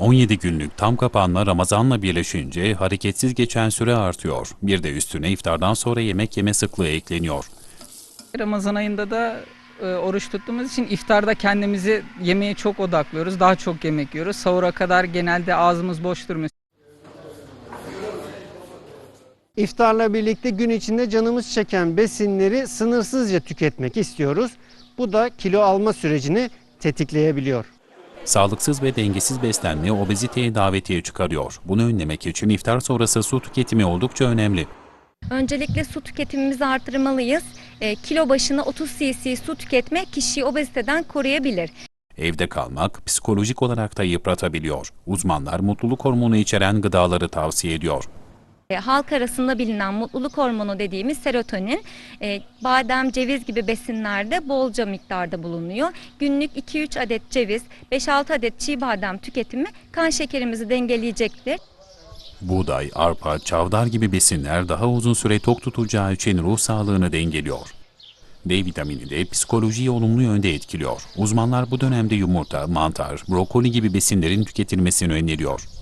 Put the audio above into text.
17 günlük tam kapanma Ramazan'la birleşince hareketsiz geçen süre artıyor. Bir de üstüne iftardan sonra yemek yeme sıklığı ekleniyor. Ramazan ayında da e, oruç tuttuğumuz için iftarda kendimizi yemeğe çok odaklıyoruz. Daha çok yemek yiyoruz. Sahura kadar genelde ağzımız boş durmuyor. İftarla birlikte gün içinde canımız çeken besinleri sınırsızca tüketmek istiyoruz. Bu da kilo alma sürecini tetikleyebiliyor. Sağlıksız ve dengesiz beslenme obeziteye davetiye çıkarıyor. Bunu önlemek için iftar sonrası su tüketimi oldukça önemli. Öncelikle su tüketimimizi artırmalıyız. E, kilo başına 30 cc su tüketmek kişiyi obeziteden koruyabilir. Evde kalmak psikolojik olarak da yıpratabiliyor. Uzmanlar mutluluk hormonu içeren gıdaları tavsiye ediyor. E, halk arasında bilinen mutluluk hormonu dediğimiz serotonin e, badem, ceviz gibi besinlerde bolca miktarda bulunuyor. Günlük 2-3 adet ceviz, 5-6 adet çiğ badem tüketimi kan şekerimizi dengeleyecektir. Buğday, arpa, çavdar gibi besinler daha uzun süre tok tutacağı için ruh sağlığını dengeliyor. D vitamini de psikolojiyi olumlu yönde etkiliyor. Uzmanlar bu dönemde yumurta, mantar, brokoli gibi besinlerin tüketilmesini öneriyor.